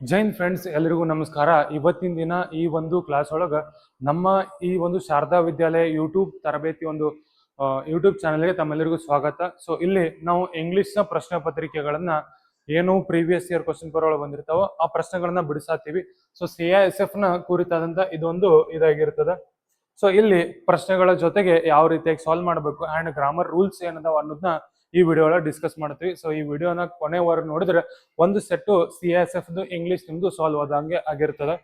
Jain friends ಎಲ್ಲರಿಗೂ ನಮಸ್ಕಾರ. ಇವತ್ತಿನ ದಿನ ಈ ಒಂದು ಕ್ಲಾಸ್ ಒಳಗ ನಮ್ಮ ಈ ಒಂದು ಶಾರದಾ ವಿದ್ಯಾಲಯ ಯೂಟ್ಯೂಬ್ ತರಬೇತಿ ಒಂದು ಯೂಟ್ಯೂಬ್ ಚಾನಲ್ಗೆ ತಮ್ಮೆಲ್ಲರಿಗೂ ಸ್ವಾಗತ. ಸೊ ಇಲ್ಲಿ ನಾವು ಇಂಗ್ಲಿಷ್ನ ಪ್ರಶ್ನೆ ಪತ್ರಿಕೆಗಳನ್ನ ಏನು ಪ್ರೀವಿಯಸ್ ಇಯರ್ ಕ್ವಶನ್ ಪೇಪರ್ ಒಳಗೆ ಬಂದಿರ್ತಾವೋ ಆ ಪ್ರಶ್ನೆಗಳನ್ನ ಬಿಡಿಸಾತೀವಿ. ಸೊ ಸಿ ಐ ಎಸ್ ಎಫ್ನ ಕುರಿತಾದಂತ ಇದೊಂದು ಇದಾಗಿರ್ತದೆ. ಸೊ ಇಲ್ಲಿ ಪ್ರಶ್ನೆಗಳ ಜೊತೆಗೆ ಯಾವ ರೀತಿಯಾಗಿ ಸಾಲ್ವ್ ಮಾಡಬೇಕು ಅಂಡ್ ಗ್ರಾಮರ್ ರೂಲ್ಸ್ ಏನದಾವ ಅನ್ನೋದನ್ನ ಈ ವಿಡಿಯೋ ಒಳಗೆ ಡಿಸ್ಕಸ್ ಮಾಡ್ತೀವಿ. ಸೊ ಈ ವಿಡಿಯೋನ ಕೊನೆವರೆಗೆ ನೋಡಿದ್ರೆ ಒಂದು set C S F English ನಿಮ್ದು ಸಾಲ್ವ್ ಆದಂಗೆ ಆಗಿರ್ತದೆ.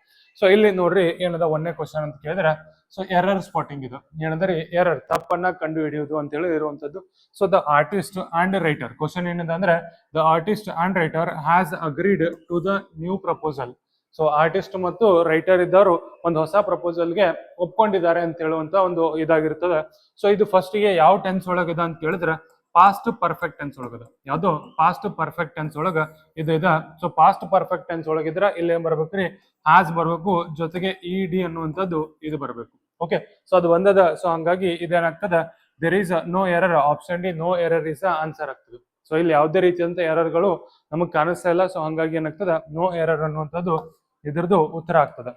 ಸೊ ಇಲ್ಲಿ ನೋಡ್ರಿ ಏನದ ಒಂದನೇ ಕ್ವಶನ್ ಅಂತ ಕೇಳಿದ್ರೆ ಸೊ ಎರರ್ ಸ್ಪಾಟಿಂಗ್ ಇದು. ಏನಂದ್ರೆ ಎರರ್ ತಪ್ಪನ್ನ ಕಂಡು ಹಿಡಿಯುವುದು ಅಂತ ಹೇಳಿ ಇರುವಂತದ್ದು so the artist and writer question ಏನಿದೆ ಅಂದ್ರೆ the artist and writer has agreed to the new proposal so artist ಮತ್ತು ರೈಟರ್ ಇದ್ದವರು ಒಂದು ಹೊಸ ಪ್ರಪೋಸಲ್ಗೆ ಒಪ್ಕೊಂಡಿದ್ದಾರೆ ಅಂತ ಹೇಳುವಂತ ಒಂದು ಇದಾಗಿರ್ತದೆ. ಸೊ ಇದು ಫಸ್ಟ್ಗೆ ಯಾವ ಟೆನ್ಸ್ ಒಳಗಿದೆ ಅಂತ ಕೇಳಿದ್ರೆ ಪಾಸ್ಟ್ ಪರ್ಫೆಕ್ಟ್ ಟೆನ್ಸ್ ಒಳಗದ. ಯಾವುದು? ಪಾಸ್ಟ್ ಪರ್ಫೆಕ್ಟ್ ಟೆನ್ಸ್ ಒಳಗ ಇದು ಇದ. ಸೊ ಪಾಸ್ಟ್ ಪರ್ಫೆಕ್ಟ್ ಟೆನ್ಸ್ ಒಳಗಿದ್ರ ಇಲ್ಲಿ ಏನ್ ರೀ ಹ್ಯಾಸ್ ಬರ್ಬೇಕು. ಜೊತೆಗೆ ಇ ಡಿ ಅನ್ನುವಂಥದ್ದು ಇದು ಬರಬೇಕು. ಓಕೆ ಸೊ ಅದು ಒಂದದ. ಸೊ ಹಂಗಾಗಿ ಇದೇನಾಗ್ತದ? There is no error option D no error is answer ಆಗ್ತದೆ. ಸೊ ಇಲ್ಲಿ ಯಾವುದೇ ರೀತಿಯಂತ ಎರರ್ಗಳು ನಮಗ್ ಕಾಣಿಸ್ತಾ ಇಲ್ಲ. ಸೊ ಹಂಗಾಗಿ ಏನಾಗ್ತದ? ನೋ ಎರರ್ ಅನ್ನುವಂಥದ್ದು ಇದ್ರದ್ದು ಉತ್ತರ ಆಗ್ತದ.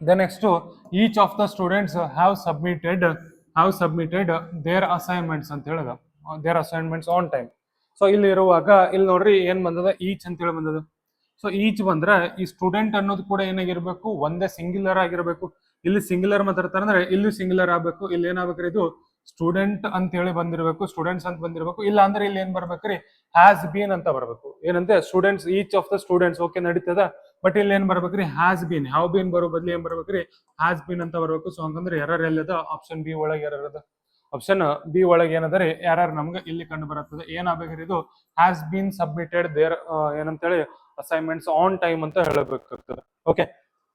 The next each of the students have submitted have submitted their assignments ಅಂತ ಹೇಳಿದ. Their assignments on time so ಇಲ್ಲಿ ಇರುವಾಗ, ಇಲ್ಲಿ ನೋಡ್ರಿ ಏನ್ ಬಂದದ? ಈಚ್ ಅಂತ ಹೇಳಿ ಬಂದದ. ಸೊ ಈಚ್ ಬಂದ್ರೆ ಈ ಸ್ಟೂಡೆಂಟ್ ಅನ್ನೋದು ಕೂಡ ಏನಾಗಿರ್ಬೇಕು? ಒಂದೇ ಸಿಂಗ್ಯುಲರ್ ಆಗಿರ್ಬೇಕು. ಇಲ್ಲಿ ಸಿಂಗ್ಯುಲರ್ ಮಾತಾಡ್ತಾರೆ ಅಂದ್ರೆ ಇಲ್ಲಿ ಸಿಂಗ್ಯುಲರ್ ಆಗ್ಬೇಕು. ಇಲ್ಲಿ ಏನಾಗ್ಬೇಕ್ರಿ ಇದು? ಸ್ಟೂಡೆಂಟ್ ಅಂತ ಹೇಳಿ ಬಂದಿರಬೇಕು. ಸ್ಟೂಡೆಂಟ್ಸ್ ಅಂತ ಬಂದಿರಬೇಕು. ಇಲ್ಲ ಅಂದ್ರೆ ಇಲ್ಲಿ ಏನ್ ಬರ್ಬೇಕ್ರಿ? ಹ್ಯಾಸ್ ಬೀನ್ ಅಂತ ಬರ್ಬೇಕು. ಏನಂತೆ? Students each of the students okay ನಡೀತದ? ಬಟ್ ಇಲ್ಲಿ ಏನ್ ಬರ್ಬೇಕ್ರಿ? ಹ್ಯಾಸ್ ಬೀನ್ ಹ್ಯಾವ್ ಬೀನ್ ಬರೋ ಬದ್ಲಿ ಏನ್ ಬರ್ಬೇಕ್ರಿ? ಹ್ಯಾಸ್ ಬೀನ್ ಅಂತ ಬರ್ಬೇಕು. ಸೊ ಹಂಗಂದ್ರೆ ಎರರ್ ಎಲ್ಲದ? ಆಪ್ಷನ್ ಬಿ ಒಳಗೆ ಎರರ್ ಅದ ಆಪ್ಷನ್ ಬಿ ಒಳಗೆ ಏನಂದ್ರೆ ಯಾರು ನಮ್ಗೆ ಇಲ್ಲಿ ಕಂಡು ಬರುತ್ತದೆ ಏನಾಗಬೇಕ್ರಿ ಇದು? ಹ್ಯಾಸ್ ಬೀನ್ ಸಬ್ಮಿಟೆಡ್ ದೇರ್ ಏನಂತೇಳಿ ಅಸೈನ್ಮೆಂಟ್ಸ್ ಆನ್ ಟೈಮ್ ಅಂತ ಹೇಳಬೇಕಾಗ್ತದೆ. ಓಕೆ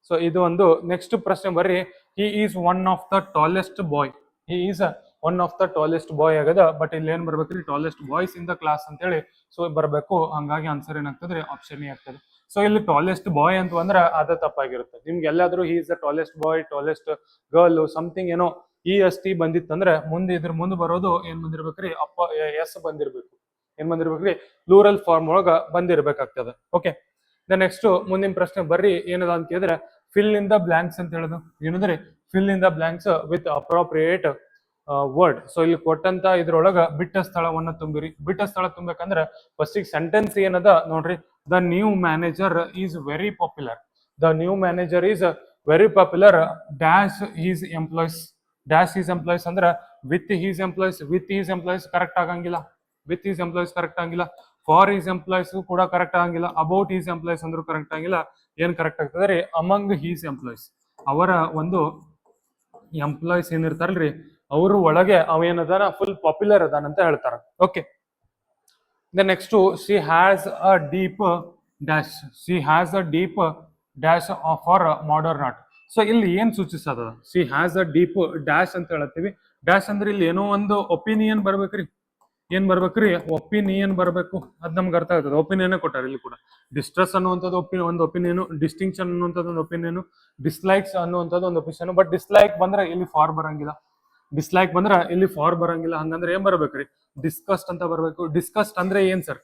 ಸೊ ಇದು ಒಂದು ನೆಕ್ಸ್ಟ್ ಪ್ರಶ್ನೆ ಬರ್ರಿ. He is one of the tallest boy he is one of the tallest boy ಆಗದ ಬಟ್ ಇಲ್ಲಿ ಏನ್ ಬರ್ಬೇಕ್ರಿ? Tallest boys in the class ಅಂತ ಹೇಳಿ ಸೊ ಬರಬೇಕು. ಹಂಗಾಗಿ ಆನ್ಸರ್ ಏನಾಗ್ತದೆ? ಆಪ್ಷನ್ ಎ ಆಗ್ತದೆ. ಸೊ ಇಲ್ಲಿ ಟಾಲೆಸ್ಟ್ ಬಾಯ್ ಅಂತ ಅಂದ್ರೆ ಅದ ತಪ್ಪಾಗಿರುತ್ತೆ. ನಿಮ್ಗೆ ಎಲ್ಲಾದ್ರೂ he is the tallest boy tallest girl something ಏನೋ ಇ ಎಸ್ ಟಿ ಬಂದಿತ್ತಂದ್ರೆ ಮುಂದೆ ಇದ್ರ ಮುಂದೆ ಬರೋದು ಏನ್ ಬಂದಿರ್ಬೇಕ್ರಿ? ಅಪ್ಪ ಎಸ್ ಬಂದಿರ್ಬೇಕು. ಏನ್ ಬಂದಿರ್ಬೇಕ್ರಿ? ಲೂರಲ್ ಫಾರ್ಮ್ ಒಳಗ ಬಂದಿರ್ಬೇಕಾಗ್ತದೆ. ಓಕೆ ದ ನೆಕ್ಸ್ಟ್ ಮುಂದಿನ ಪ್ರಶ್ನೆ ಬರ್ರಿ. ಏನದ ಅಂತ ಕೇಳಿದ್ರೆ ಫಿಲ್ ಇನ್ ದ ಬ್ಲಾಂಕ್ಸ್ ಅಂತ ಹೇಳೋದು. ಏನಂದ್ರೆ? Fill in the blanks with appropriate word so ಇಲ್ಲಿ ಕೊಟ್ಟಂತ ಇದ್ರೊಳಗ ಬಿಟ್ಟ ಸ್ಥಳವನ್ನ ತುಂಬಿರಿ. ಬಿಟ್ಟ ಸ್ಥಳ ತುಂಬಬೇಕಂದ್ರೆ ಫಸ್ಟ್ ಸೆಂಟೆನ್ಸ್ ಏನದ ನೋಡ್ರಿ? The new manager is very popular the new manager is very popular dash his employees dash his employees ಅಂದ್ರೆ with his employees with his employees correct ಆಗಂಗಿಲ್ಲ. ವಿತ್ ಈಸ್ ಎಂಪ್ಲಾಯ್ಸ್ ಕರೆಕ್ಟ್ ಆಗಿಲ್ಲ for his employees ಕೂಡ correct ಆಗಂಗಿಲ್ಲ. About his employees ಅಂದ್ರೂ correct ಆಗಿಲ್ಲ ಏನ್ correct ಆಗ್ತದೆ ರೀ? ಅಮಂಗ್ ಹೀಸ್ ಎಂಪ್ಲಾಯ್ಸ್ ಅವರ ಒಂದು ಎಂಪ್ಲಾಯ್ಸ್ ಏನಿರ್ತಾರಲ್ರಿ ಅವ್ರ ಒಳಗೆ ಅವ ಏನದಾನ ಫುಲ್ ಪಾಪ್ಯುಲರ್ ಅದಾನ ಅಂತ ಹೇಳ್ತಾರ. Okay the next she has a deep dash she has a deep dash for modern art so ಇಲ್ಲಿ ಏನ್ ಸೂಚಿಸದ she has a deep dash ಅಂತ ಹೇಳತ್ತೀವಿ. ಡ್ಯಾಶ್ ಅಂದ್ರೆ ಇಲ್ಲಿ ಏನೋ ಒಂದು ಒಪಿನಿಯನ್ ಬರ್ಬೇಕ್ರಿ. ಏನ್ ಬರ್ಬೇಕ್ರಿ? ಒಪಿನಿಯನ್ ಬರ್ಬೇಕು. ಅದ್ ನಮ್ಗೆ ಅರ್ಥ ಆಗ್ತದೆ. ಒಪಿನಿಯನ್ ಕೊಟ್ಟಾರ ಇಲ್ಲಿ ಕೂಡ. ಡಿಸ್ಟ್ರೆಸ್ ಅನ್ನುವಂಥದ್ದು ಒಪಿ ಒಂದು ಒಪಿನಿಯನ್ ಡಿಸ್ಟಿಂಕ್ಷನ್ ಅನ್ನುವಂಥದ್ದು ಒಂದು ಒಪಿನಿಯನ್ ಡಿಸ್ಲೈಕ್ಸ್ ಅನ್ನುವಂಥದ್ದು ಒಂದು ಒಪಿನಿಯನ್ ಬಟ್ ಡಿಸ್ಲೈಕ್ ಬಂದ್ರೆ ಇಲ್ಲಿ ಫಾರ್ ಬರಂಗಿಲ್ಲ. ಡಿಸ್ಲೈಕ್ ಬಂದ್ರ ಇಲ್ಲಿ ಫಾರ್ ಬರಂಗಿಲ್ಲ. ಹಂಗಂದ್ರೆ ಏನ್ ಬರ್ಬೇಕ್ರಿ? ಡಿಸ್ಕಸ್ಟ್ ಅಂತ ಬರ್ಬೇಕು. ಡಿಸ್ಕಸ್ಟ್ ಅಂದ್ರೆ ಏನ್ ಸರ್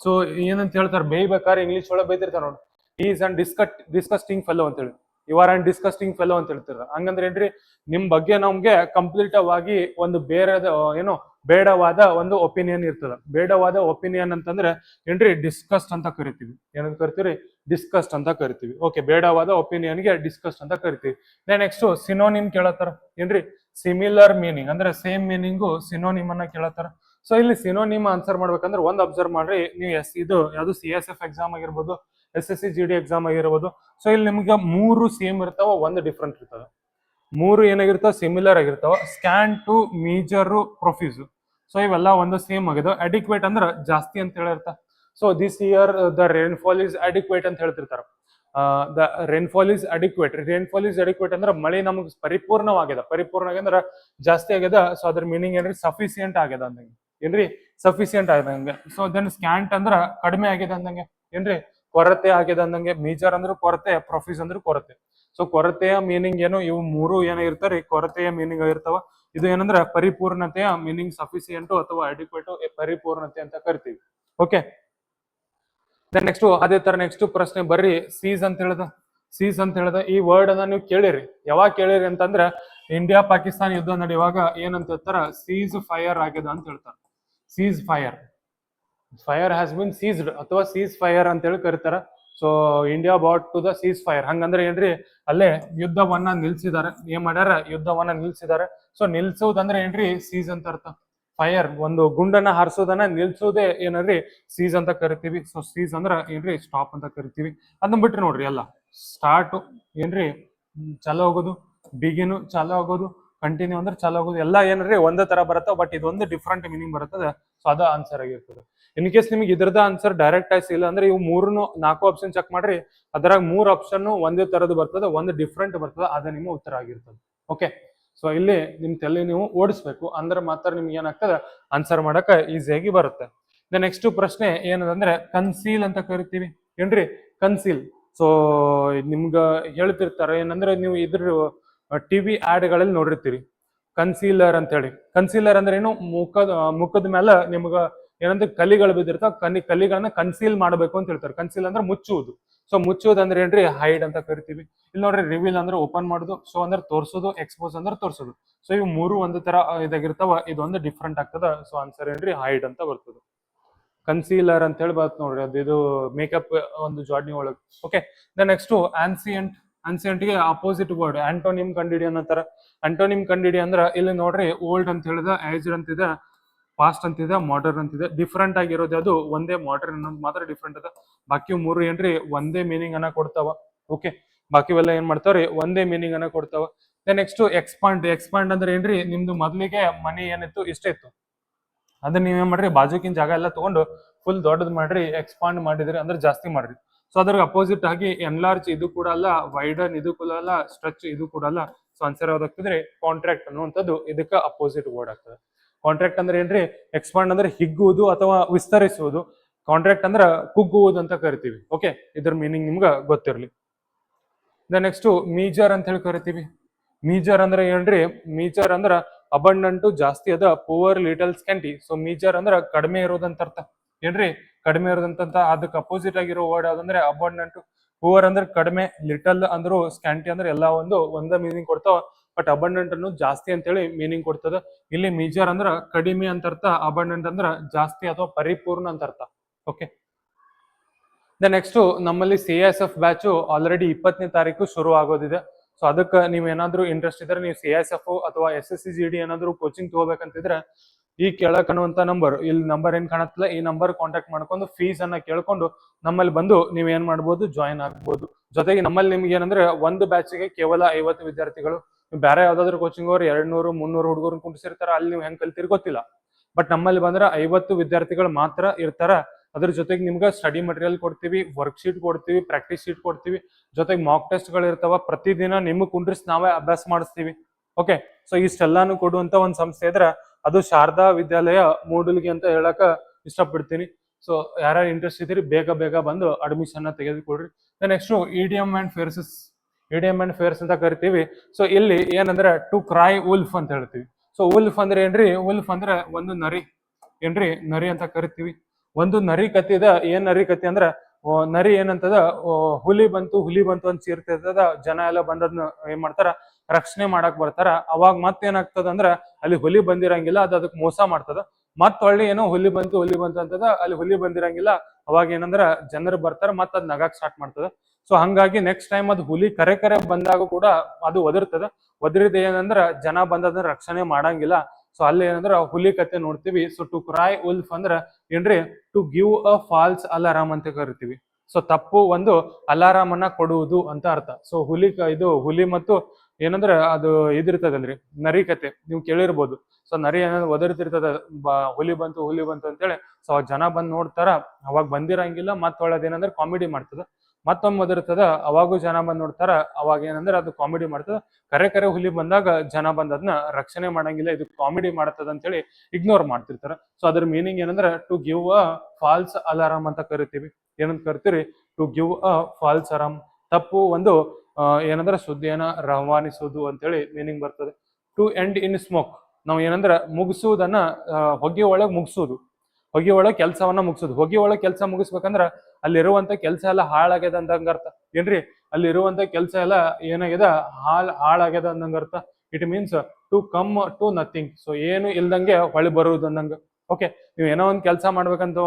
ಸೊ ಏನಂತ ಹೇಳ್ತಾರೆ? ಬೇಯ್ಬೇಕಾದ್ರೆ ಇಂಗ್ಲಿಷ್ ಒಳಗೆ ಬೈತಿರ್ತಾರೆ ನೋಡಿ. Is an disgust disgusting fellow ಅಂತ ಹೇಳಿ you are an disgusting fellow ಅಂತ ಹೇಳ್ತಿರ ಹಂಗಂದ್ರೆ ಏನ್ರಿ ನಿಮ್ ಬಗ್ಗೆ ನಮ್ಗೆ ಕಂಪ್ಲೀಟ್ ಆಗಿ ಒಂದು ಬೇರೆ ಏನು ಬೇಡವಾದ ಒಂದು ಒಪಿನಿಯನ್ ಇರ್ತದ. ಬೇಡವಾದ ಒಪಿನಿಯನ್ ಅಂತಂದ್ರೆ, ಏನ್ರಿ ಡಿಸ್ಕಸ್ಟ್ ಅಂತ ಕರಿತೀವಿ. ಏನಂತ ಕರಿತೀವಿ ಡಿಸ್ಕಸ್ಟ್ ಅಂತ ಕರಿತೀವಿ. ಓಕೆ ಬೇಡವಾದ ಒಪಿನಿಯನ್ಗೆ ಡಿಸ್ಕಸ್ಟ್ ಅಂತ ಕರಿತೀವಿ. ನೆಕ್ಸ್ಟ್ ಸಿನೋನಿಮ್ ಕೇಳತ್ತಾರ? ಏನ್ರಿ? ಸಿಮಿಲರ್ ಮೀನಿಂಗ್ ಅಂದ್ರೆ ಸೇಮ್ ಮೀನಿಂಗು ಸಿನೋನಿಮ್ ಅನ್ನ ಕೇಳತ್ತಾರ? ಸೊ ಇಲ್ಲಿ ಸಿನೋನಿಮ್ ಆನ್ಸರ್ ಮಾಡ್ಬೇಕಂದ್ರೆ ಒಂದ್ ಅಬ್ಸರ್ವ್ ಮಾಡ್ರಿ. ನೀವು ಎಸ್, ಇದು ಯಾವುದು ಸಿ ಎಸ್ ಎಫ್ ಎಕ್ಸಾಮ್ ಆಗಿರ್ಬೋದು S S C G D exam ಆಗಿರ್ಬೋದು. ಸೊ ಇಲ್ಲಿ ನಿಮ್ಗೆ ಮೂರು ಸೇಮ್ ಇರ್ತಾವ, ಒಂದು ಡಿಫ್ರೆಂಟ್ ಇರ್ತದ. ಮೂರು ಏನಾಗಿರ್ತಾವ? ಸಿಮಿಲರ್ ಆಗಿರ್ತಾವ. Scan to meagre profuse so ಇವೆಲ್ಲ ಒಂದು ಸೇಮ್ ಆಗಿದೆ ಅಡಿಕ್ವೇಟ್ ಅಂದ್ರೆ ಜಾಸ್ತಿ ಅಂತ ಹೇಳಿರ್ತ so this year the rainfall is adequate ಅಂತ ಹೇಳ್ತಿರ್ತಾರೆ. The rainfall is adequate rainfall is adequate ಅಂದ್ರೆ ಮಳೆ ನಮಗೆ ಪರಿಪೂರ್ಣವಾಗಿದೆ ಪರಿಪೂರ್ಣ ಅಂದ್ರೆ ಜಾಸ್ತಿ ಆಗ್ಯದ. ಸೊ ಅದ್ರ ಮೀನಿಂಗ್ ಏನ್ರಿ? ಸಫಿಸಿಯಂಟ್ ಆಗ್ಯದ ಅಂದಂಗೆ. ಏನ್ರಿ? ಸಫಿಸಿಯಂಟ್ ಆಗ್ಯದಂಗೆ ಸೊ ದೆನ್ ಸ್ಕ್ಯಾಂಟ್ ಅಂದ್ರೆ ಕಡಿಮೆ ಆಗಿದೆ ಅಂದಂಗೆ. ಏನ್ರಿ? ಕೊರತೆ ಆಗಿದೆ ಅಂದಂಗೆ ಮೇಜರ್ ಅಂದ್ರೆ ಕೊರತೆ, ಪ್ರೊಫೀಸ್ ಅಂದ್ರೆ ಕೊರತೆ. ಸೊ ಕೊರತೆಯ ಮೀನಿಂಗ್ ಏನು? ಇವು ಮೂರು ಏನಾಗಿರ್ತಾರೆ ಕೊರತೆಯ ಮೀನಿಂಗ್ ಆಗಿರ್ತಾವ. ಇದು ಏನಂದ್ರೆ ಪರಿಪೂರ್ಣತೆಯ ಮೀನಿಂಗ್ ಸಫಿಸಿಯಂಟು ಅಥವಾ ಅಡಿಕ್ವೇಟು ಪರಿಪೂರ್ಣತೆ ಅಂತ ಕರಿತೀವಿ. ಓಕೆ ನೆಕ್ಸ್ಟ್ ಅದೇ ತರ ನೆಕ್ಸ್ಟ್ ಪ್ರಶ್ನೆ ಬರ್ರಿ. ಸೀಸ್ ಅಂತ ಹೇಳ್ದ? ಸೀಸ್ ಅಂತ ಹೇಳ್ದ? ಈ ವರ್ಡ್ ಅನ್ನ ನೀವು ಕೇಳಿರಿ. ಯಾವಾಗ ಕೇಳಿರಿ ಅಂತಂದ್ರ ಇಂಡಿಯಾ ಪಾಕಿಸ್ತಾನ ಯುದ್ಧ ನಡೆಯುವಾಗ ಏನಂತ ಹೇಳ್ತಾರ? ಸೀಸ್ ಫೈರ್ ಆಗ್ಯದ ಅಂತ ಹೇಳ್ತಾರೆ. Ceasefire fire has been ceased ಅಥವಾ ಸೀಸ್ ಫೈರ್ ಅಂತ ಹೇಳಿ ಕರೀತಾರ. So India bought to the ceasefire ಹಂಗಂದ್ರೆ ಏನ್ರಿ? ಅಲ್ಲೇ ಯುದ್ಧವನ್ನ ನಿಲ್ಸಿದ್ದಾರೆ. ಏನ್ ಮಾಡ್ಯಾರ? ಯುದ್ಧವನ್ನ ನಿಲ್ಸಿದ್ದಾರೆ. ಸೊ ನಿಲ್ಸೋದಂದ್ರೆ ಏನ್ರಿ? ಸೀಸ್ ಅಂತ ಅರ್ಥ. ಫೈರ್ ಒಂದು ಗುಂಡನ್ನ ಹಾರಿಸೋದನ್ನ ನಿಲ್ಸೋದೇ ಏನಂದ್ರಿ ಸೀಸ್ ಅಂತ ಕರಿತೀವಿ. ಸೊ ಸೀಸ್ ಅಂದ್ರ ಏನ್ರಿ? ಸ್ಟಾಪ್ ಅಂತ ಕರಿತೀವಿ. ಅದನ್ನ ಬಿಟ್ರಿ ನೋಡ್ರಿ ಎಲ್ಲ. ಸ್ಟಾರ್ಟ್ ಏನ್ರಿ? ಚಾಲು ಆಗೋದು. ಬಿಗಿನು ಚಾಲು ಆಗೋದು. ಕಂಟಿನ್ಯೂ ಅಂದ್ರೆ ಚಾಲು ಆಗೋದು. ಎಲ್ಲ ಏನ್ರಿ? ಒಂದೇ ತರ ಬರುತ್ತೆ. ಬಟ್ ಇದೊಂದು ಡಿಫ್ರೆಂಟ್ ಮೀನಿಂಗ್ ಬರ್ತದೆ ಸೊ ಅದ ಆನ್ಸರ್ ಆಗಿರ್ತದೆ. ಇನ್ ಕೇಸ್ ನಿಮ್ಗೆ ಇದ್ರದ ಆನ್ಸರ್ ಡೈರೆಕ್ಟ್ ಆಗಿ ಇಲ್ಲ ಅಂದ್ರೆ ಇವು ಮೂರನ್ನು, ನಾಲ್ಕು ಆಪ್ಷನ್ ಚೆಕ್ ಮಾಡ್ರಿ, ಅದ್ರಾಗ ಮೂರು ಆಪ್ಷನ್ ಒಂದೇ ತರದ್ ಬರ್ತದೆ, ಒಂದು ಡಿಫ್ರೆಂಟ್ ಬರ್ತದೆ, ಅದ ನಿಮ್ಮ ಉತ್ತರ ಆಗಿರ್ತದೆ. ಓಕೆ ಸೊ ಇಲ್ಲಿ ನಿಮ್ ತಲೆ ನೀವು ಓಡಿಸ್ಬೇಕು, ಅಂದ್ರೆ ಮಾತ್ರ ನಿಮ್ಗೆ ಏನಾಗ್ತದೆ ಆನ್ಸರ್ ಮಾಡಕ್ಕೆ ಈಸಿಯಾಗಿ ಬರುತ್ತೆ. ನೆಕ್ಸ್ಟ್ ಪ್ರಶ್ನೆ ಏನದಂದ್ರೆ ಕನ್ಸೀಲ್ ಅಂತ ಕರಿತೀವಿ. ಏನ್ರಿ? ಕನ್ಸೀಲ್ ಸೊ ನಿಮ್ಗ ಹೇಳ್ತಿರ್ತಾರೆ, ಏನಂದ್ರೆ ನೀವು ಇದ್ರ ಟಿವಿ ಆಡ್ಗಳಲ್ಲಿ ನೋಡಿರ್ತೀರಿ. ಕನ್ಸೀಲರ್ ಅಂತ ಹೇಳಿ ಕನ್ಸೀಲರ್ ಅಂದ್ರೆ ಏನು? ಮುಖದ ಮುಖದ ಮೇಲೆ ನಿಮ್ಗ ಏನಂದ್ರೆ ಕಲಿಗಳು ಬಿದ್ದಿರ್ತಾವ, ಕನಿ, ಕಲಿಗಳನ್ನ ಕನ್ಸೀಲ್ ಮಾಡಬೇಕು ಅಂತ ಹೇಳ್ತಾರೆ. ಕನ್ಸೀಲ್ ಅಂದ್ರೆ ಮುಚ್ಚುವುದು. ಸೊ ಮುಚ್ಚುವುದು ಅಂದ್ರೆ ಏನ್ರಿ? ಹೈಡ್ ಅಂತ ಕರಿತೀವಿ. ಇಲ್ಲಿ ನೋಡ್ರಿ ರಿವೀಲ್ ಅಂದ್ರೆ ಓಪನ್ ಮಾಡುದು ಸೊ ಅಂದ್ರೆ ತೋರ್ಸೋದು ಎಕ್ಸ್ಪೋಸ್ ಅಂದ್ರೆ ತೋರ್ಸೋದು. ಸೊ ಇವು ಮೂರು ಒಂದು ತರ ಇದಾಗಿರ್ತಾವ, ಇದೊಂದು ಡಿಫ್ರೆಂಟ್ ಆಗ್ತದ. ಸೊ ಆನ್ಸರ್ ಏನ್ರಿ? ಹೈಡ್ ಅಂತ ಬರ್ತದೆ. ಕನ್ಸೀಲರ್ ಅಂತ ಹೇಳಿ ಬರ್ತದೆ ನೋಡ್ರಿ. ಅದು, ಇದು ಮೇಕಪ್ ಒಂದು ಜಾಡ್ನಿ ಒಳಗೆ. ಓಕೆ ದ ನೆಕ್ಸ್ಟ್ ಆನ್ಸಿಯಂಟ್ ಆನ್ಸಿಯಂಟ್ಗೆ ಅಪೋಸಿಟ್ ವರ್ಡ್ ಆಂಟೋನಿಮ್ ಕಂಡಿಡಿ ಅನ್ನತ್ತಾರ ಆಂಟೋನಿಮ್ ಕಂಡಿಡಿ ಅಂದ್ರ ಇಲ್ಲಿ ನೋಡ್ರಿ ಓಲ್ಡ್ ಅಂತ ಹೇಳಿದ ಇದೆ ಅಂತಿದೆ ಪಾಸ್ಟ್ ಅಂತಿದೆ ಮಾಡರ್ನ್ ಅಂತಿದೆ ಡಿಫ್ರೆಂಟ್ ಆಗಿರೋದು ಅದು ಒಂದೇ ಮಾಡರ್ನ್ ಅನ್ನೋದು ಮಾತ್ರ ಡಿಫ್ರೆಂಟ್ ಅದ. ಬಾಕಿ ಮೂರು ಏನ್ರಿ? ಒಂದೇ ಮೀನಿಂಗ್ ಅನ್ನ ಕೊಡ್ತಾವ. ಓಕೆ ಬಾಕಿವೆಲ್ಲ ಏನ್ ಮಾಡ್ತಾವ್ರಿ? ಒಂದೇ ಮೀನಿಂಗ್ ಅನ್ನ ಕೊಡ್ತಾವ. ನೆಕ್ಸ್ಟ್ ಎಕ್ಸ್ಪಾಂಡ್ ಎಕ್ಸ್ಪಾಂಡ್ ಅಂದ್ರೆ ಏನ್ರಿ? ನಿಮ್ದು ಮೊದ್ಲಿಗೆ ಮನಿ ಏನಿತ್ತು, ಇಷ್ಟ ಇತ್ತು. ಅದನ್ನ ನೀವೇನ್ ಮಾಡ್ರಿ? ಬಾಜುಕಿನ ಜಾಗ ಎಲ್ಲ ತಗೊಂಡು ಫುಲ್ ದೊಡ್ಡದ್ ಮಾಡ್ರಿ ಎಕ್ಸ್ಪಾಂಡ್ ಮಾಡಿದ್ರಿ ಅಂದ್ರೆ ಜಾಸ್ತಿ ಮಾಡ್ರಿ. ಸೊ ಅದ್ರ ಅಪೋಸಿಟ್ ಆಗಿ ಎನ್ಲಾರ್ಜ್ ಇದು ಕೂಡ ಅಲ್ಲ ವೈಡನ್ ಇದು ಕೂಡ ಅಲ್ಲ ಸ್ಟ್ರೆಚ್ ಇದು ಕೂಡ ಅಲ್ಲ. ಸೊ ಆನ್ಸರ್ ಯಾವ್ದಾಗ್ತದ್ರಿ ಕಾಂಟ್ರಾಕ್ಟ್ ಅನ್ನುವಂಥದ್ದು ಇದಕ್ಕೆ ಅಪೋಸಿಟ್ ವರ್ಡ್ ಆಗ್ತದೆ. ಕಾಂಟ್ರಾಕ್ಟ್ ಅಂದ್ರೆ ಏನ್ರಿ? ಎಕ್ಸ್ಪಾಂಡ್ ಅಂದ್ರೆ ಹಿಗ್ಗುವುದು ಅಥವಾ ವಿಸ್ತರಿಸುವುದು. ಕಾಂಟ್ರಾಕ್ಟ್ ಅಂದ್ರೆ ಕುಗ್ಗುವುದು ಅಂತ ಕರಿತೀವಿ. ಓಕೆ ಇದ್ರ ಮೀನಿಂಗ್ ನಿಮ್ಗೆ ಗೊತ್ತಿರಲಿ. ನೆಕ್ಸ್ಟ್ ಮೀಜರ್ ಅಂತ ಹೇಳಿ ಕರಿತೀವಿ. ಮೀಜರ್ ಅಂದ್ರೆ ಏನ್ರಿ? ಮೀಜರ್ ಅಂದ್ರ ಅಬಂಡಂಟು ಜಾಸ್ತಿ ಅದ poor little scanty so meagre ಅಂದ್ರ ಕಡಿಮೆ ಇರೋದಂತ ಅರ್ಥ. ಏನ್ರಿ? ಕಡಿಮೆ ಇರೋದಂತ ಅದಕ್ಕೆ ಅಪೋಸಿಟ್ ಆಗಿರೋ ವರ್ಡ್ ಯಾವ್ದಂದ್ರೆ ಅಬಾಂಡೆಂಟ್ ಪೂವರ್ ಅಂದ್ರೆ ಕಡಿಮೆ ಲಿಟಲ್ ಅಂದ್ರೂ ಸ್ಕ್ಯಾಂಟಿ ಅಂದ್ರೆ ಎಲ್ಲಾ ಒಂದು, ಒಂದ ಮೀನಿಂಗ್ ಕೊಡ್ತಾವ. ಬಟ್ ಅಬಂಡೆಂಟ್ ಅನ್ನು ಜಾಸ್ತಿ ಅಂತೇಳಿ ಮೀನಿಂಗ್ ಕೊಡ್ತದ. ಇಲ್ಲಿ ಮೇಜರ್ ಅಂದ್ರ ಕಡಿಮೆ ಅಂತ ಅರ್ಥ ಅಬಂಡೆಂಟ್ ಅಂದ್ರ ಜಾಸ್ತಿ ಅಥವಾ ಪರಿಪೂರ್ಣ ಅಂತ ಅರ್ಥ. ಓಕೆ ದ ನೆಕ್ಸ್ಟ್ ನಮ್ಮಲ್ಲಿ C S F batch already ಇಪ್ಪತ್ತನೇ ತಾರೀಕು ಶುರು ಆಗೋದಿದೆ. ಸೊ ಅದಕ್ಕೆ ನೀವು ಏನಾದ್ರೂ ಇಂಟ್ರೆಸ್ಟ್ ಇದ್ರೆ ನೀವು ಸಿ ಎಸ್ ಎಫ್ ಅಥವಾ S S C G D ಏನಾದ್ರು ಕೋಚಿಂಗ್ ತಗೋಬೇಕಂತಿದ್ರೆ ಈ ಕೆಳ ಕಾಣುವಂತ ನಂಬರ್ ಇಲ್ಲಿ ನಂಬರ್ ಏನ್ ಕಾಣತ್ತಲ್ಲ, ಈ ನಂಬರ್ ಕಾಂಟ್ಯಾಕ್ಟ್ ಮಾಡ್ಕೊಂಡು ಫೀಸ್ ಅನ್ನ ಕೇಳ್ಕೊಂಡು ನಮ್ಮಲ್ಲಿ ಬಂದು ನೀವು ಏನ್ ಮಾಡ್ಬೋದು ಜಾಯಿನ್ ಆಗ್ಬೋದು. ಜೊತೆಗೆ ನಮ್ಮಲ್ಲಿ ನಿಮ್ಗೆ ಏನಂದ್ರೆ ಒಂದು ಬ್ಯಾಚಿಗೆ ಕೇವಲ ಐವತ್ತು ವಿದ್ಯಾರ್ಥಿಗಳು, ಬೇರೆ ಯಾವ್ದಾದ್ರು ಕೋಚಿಂಗ್ ಅವ್ರು ಎರಡ್ ನೂರು ಮುನ್ನೂರು ಹುಡುಗರು ಕುಂಟಿಸಿರ್ತಾರ ಅಲ್ಲಿ ನೀವು ಹೆಂಗ್ ಕಲ್ತಿರ್ ಗೊತ್ತಿಲ್ಲ. ಬಟ್ ನಮ್ಮಲ್ಲಿ ಬಂದ್ರೆ ಐವತ್ತು ವಿದ್ಯಾರ್ಥಿಗಳು ಮಾತ್ರ ಇರ್ತಾರ. ಅದ್ರ ಜೊತೆಗೆ ನಿಮ್ಗೆ ಸ್ಟಡಿ ಮಟೀರಿಯಲ್ ಕೊಡ್ತೀವಿ ವರ್ಕ್ ಶೀಟ್ ಕೊಡ್ತೀವಿ ಪ್ರಾಕ್ಟೀಸ್ ಶೀಟ್ ಕೊಡ್ತೀವಿ. ಜೊತೆಗೆ ಮಾಕ್ ಟೆಸ್ಟ್ಗಳು ಇರ್ತಾವ, ಪ್ರತಿದಿನ ನಿಮ್ಗೆ ಕುಂಡ್ರಿಸಿ ನಾವೇ ಅಭ್ಯಾಸ ಮಾಡಿಸ್ತೀವಿ. ಓಕೆ ಸೊ ಇಷ್ಟೆಲ್ಲಾನು ಕೊಡುವಂತ ಒಂದು ಸಂಸ್ಥೆ ಇದ್ರೆ ಅದು ಶಾರದಾ ವಿದ್ಯಾಲಯ ಮೂಡಲ್ಗಿ ಅಂತ ಹೇಳಕ ಇಷ್ಟಪಡ್ತೀನಿ. ಸೊ ಯಾರ್ಯಾರು ಇಂಟ್ರೆಸ್ಟ್ ಇದ್ದೀರಿ, ಬೇಗ ಬೇಗ ಬಂದು admission ತೆಗೆದುಕೊಡ್ರಿ. Next idiom and phrases idiom and phrase ಅಂತ ಕರಿತೀವಿ. ಸೊ ಇಲ್ಲಿ ಏನಂದ್ರೆ ಟು ಕ್ರೈ ಉಲ್ಫ್ ಅಂತ ಹೇಳ್ತೀವಿ. ಸೊ ಉಲ್ಫ್ ಅಂದ್ರೆ ಏನ್ರಿ? ಉಲ್ಫ್ ಅಂದ್ರೆ ಒಂದು ನರಿ. ಏನ್ರಿ? ನರಿ ಅಂತ ಕರಿತೀವಿ. ಒಂದು ನರಿ ಕತ್ತಿದ, ಏನ್ ನರಿ ಕತ್ತಿ ಅಂದ್ರ ನರಿ ಏನಂತದ? ಹುಲಿ ಬಂತು ಹುಲಿ ಬಂತು ಅಂತ ಚೀರ್ತಿರ್ತದ ಜನ ಎಲ್ಲ ಬಂದದ್ನ ಏನ್ ಮಾಡ್ತಾರ? ರಕ್ಷಣೆ ಮಾಡಕ್ ಬರ್ತಾರ. ಅವಾಗ ಮತ್ತೇನಾಗ್ತದ ಅಂದ್ರ ಅಲ್ಲಿ ಹುಲಿ ಬಂದಿರಂಗಿಲ್ಲ, ಅದು ಅದಕ್ಕೆ ಮೋಸ ಮಾಡ್ತದ. ಮತ್ ಹೊಳ್ಳಿ ಏನೋ ಹುಲಿ ಬಂತು ಹುಲಿ ಬಂತು ಅಂತದ, ಅಲ್ಲಿ ಹುಲಿ ಬಂದಿರಂಗಿಲ್ಲ, ಅವಾಗ ಏನಂದ್ರ ಜನರು ಬರ್ತಾರ ಮತ್ ಅದ್ ನಗಾಕ್ ಸ್ಟಾರ್ಟ್ ಮಾಡ್ತದ. ಸೊ ಹಂಗಾಗಿ ನೆಕ್ಸ್ಟ್ ಟೈಮ್ ಅದು ಹುಲಿ ಕರೆ ಕರೆ ಬಂದಾಗ ಕೂಡ ಅದು ಒದರ್ತದ. ಒದರಿದ ಏನಂದ್ರ ಜನ ಬಂದದನ್ನ ರಕ್ಷಣೆ ಮಾಡಂಗಿಲ್ಲ. ಸೊ ಅಲ್ಲಿ ಏನಂದ್ರ ಹುಲಿ ಕತೆ ನೋಡ್ತೀವಿ. ಸೊ ಟು ಕ್ರಾಯ್ ಉಲ್ಫ್ ಅಂದ್ರ ಏನ್ರಿ? To give a false alarm ಅಂತ ಕರಿತೀವಿ. ಸೊ ತಪ್ಪು ಒಂದು ಅಲಾರಾಮ್ ಅನ್ನ ಕೊಡುವುದು ಅಂತ ಅರ್ಥ. ಸೊ ಹುಲಿ ಇದು ಹುಲಿ ಮತ್ತು ಏನಂದ್ರೆ ಅದು ಇದಿರ್ತದಲ್ರಿ? ನರಿ ಕತೆ ನೀವು ಕೇಳಿರ್ಬೋದು. ಸೊ ನರಿ ಏನಾದ್ರು ಒದರ್ತಿರ್ತದ. ಹುಲಿ ಬಂತು ಹುಲಿ ಬಂತು ಅಂತೇಳಿ. ಸೊ ಜನ ಬಂದ್ ನೋಡ್ತಾರ. ಅವಾಗ ಬಂದಿರಂಗಿಲ್ಲ. ಮತ್ತ ಒಳ್ಳೇದೇನಂದ್ರೆ ಕಾಮಿಡಿ ಮಾಡ್ತದ. ಮತ್ತೊಮ್ಮೆ ಒದರ್ತದ ಅವಾಗೂ ಜನ ಬಂದ್ ನೋಡ್ತಾರ. ಅವಾಗ ಏನಂದ್ರೆ ಅದು ಕಾಮಿಡಿ ಮಾಡ್ತದ. ಕರೆ ಕರೆ ಹುಲಿ ಬಂದಾಗ ಜನ ಬಂದ್ ಅದನ್ನ ರಕ್ಷಣೆ ಮಾಡಂಗಿಲ್ಲ. ಇದು ಕಾಮಿಡಿ ಮಾಡ್ತದ ಅಂತೇಳಿ ಇಗ್ನೋರ್ ಮಾಡ್ತಿರ್ತಾರ. ಸೊ ಅದ್ರ ಮೀನಿಂಗ್ ಏನಂದ್ರೆ to give a false alarm ಅಂತ ಕರಿತೀವಿ. ಏನಂತ ಕರಿತೀರಿ? To give a false alarm ತಪ್ಪು ಒಂದು ಏನಂದ್ರೆ ಸುದ್ದಿಯನ್ನ ರವಾನಿಸೋದು ಅಂತೇಳಿ ಮೀನಿಂಗ್ ಬರ್ತದೆ. ಟು ಎಂಡ್ ಇನ್ ಸ್ಮೋಕ್ ನಾವು ಏನಂದ್ರೆ ಮುಗಿಸುವುದನ್ನ ಆ, ಹೊಗೆ ಒಳಗೆ ಮುಗಿಸೋದು ಹೊಗೆ ಒಳಗೆ ಕೆಲಸವನ್ನ ಮುಗಿಸೋದು ಹೊಗೆ ಒಳಗೆ ಕೆಲಸ ಮುಗಿಸ್ಬೇಕಂದ್ರ ಅಲ್ಲಿರುವಂತ ಕೆಲಸ ಎಲ್ಲ ಹಾಳಾಗ್ಯದ ಅಂದಂಗ ಅರ್ಥ. ಏನ್ರಿ? ಅಲ್ಲಿರುವಂತ ಕೆಲಸ ಎಲ್ಲ ಏನಾಗ್ಯದ? ಹಾಳ್, ಹಾಳಾಗ್ಯದ ಅಂದಂಗ ಅರ್ಥ. It means to come to nothing so ಏನು ಇಲ್ದಂಗೆ ಹೊಳಿ ಬರುವುದು ಅಂದಂಗ. ಓಕೆ ನೀವು ಏನೋ ಒಂದು ಕೆಲಸ ಮಾಡ್ಬೇಕಂತ